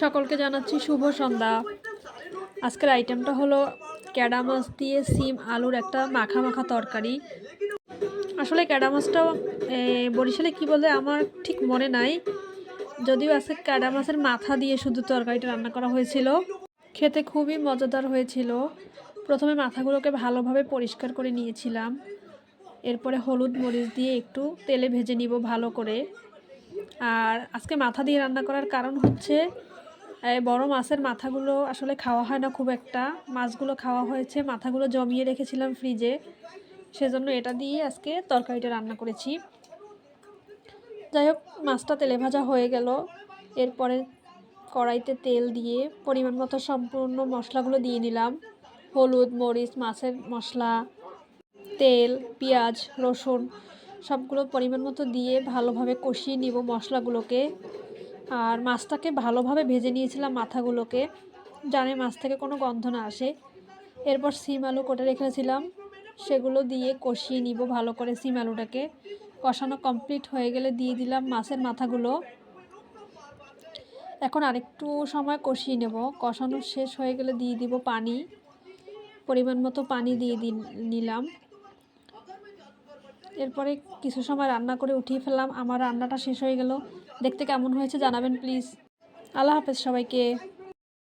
সকলকে জানাচ্ছি শুভ সন্ধ্যা। আজকের আইটেমটা হলো ক্যাডা মাছ দিয়ে সিম আলুর একটা মাখা মাখা তরকারি। আসলে ক্যাডা মাছটা বরিশালে কী বলে আমার ঠিক মনে নাই। যদিও আজকে ক্যাডা মাছের মাথা দিয়ে শুধু তরকারিটা রান্না করা হয়েছিল। খেতে খুবই মজাদার হয়েছিল। প্রথমে মাথাগুলোকে ভালোভাবে পরিষ্কার করে নিয়েছিলাম। এরপরে হলুদ মরিচ দিয়ে একটু তেলে ভেজে নিব ভালো করে। আর আজকে মাথা দিয়ে রান্না করার কারণ হচ্ছে বড় মাছের মাথাগুলো আসলে খাওয়া হয় না খুব একটা। মাছগুলো খাওয়া হয়েছে, মাথাগুলো জমিয়ে রেখেছিলাম ফ্রিজে সেজন্য এটা দিয়ে আজকে তরকারিটা রান্না করেছি। যাই হোক, মাছটা তেলে ভাজা হয়ে গেল। এরপরে কড়াইতে তেল দিয়ে পরিমাণ মতো সম্পূর্ণ মশলাগুলো দিয়ে নিলাম। হলুদ, মরিচ, মাছের মশলা, তেল, পেঁয়াজ, রসুন সবগুলো পরিমাণ মতো দিয়ে ভালোভাবে কষিয়ে নিব মশলাগুলোকে। আর মাছটাকে ভালোভাবে ভেজে নিয়েছিলাম মাথাগুলোকে। জানে মাছ থেকে কোনো গন্ধ না আসে। এরপর সিম আলু কোটে রেখেছিলাম। সেগুলো দিয়ে কষিয়ে নিব ভালো করে সিম আলুটাকে। কষানো কমপ্লিট হয়ে গেলে দিয়ে দিলাম মাছের মাথাগুলো। এখন আরেকটু সময় কষিয়ে নেব। কষানো শেষ হয়ে গেলে দিয়ে দিব পানি। পরিমাণ মতো পানি দিয়ে দি নিলাম। এরপরে কিছু সময় রান্না করে উঠিয়ে ফেললাম। আমার রান্নাটা শেষ হয়ে গেল। দেখতে কেমন হয়েছে জানাবেন, প্লিজ। আল্লাহ হাফেজ সবাইকে।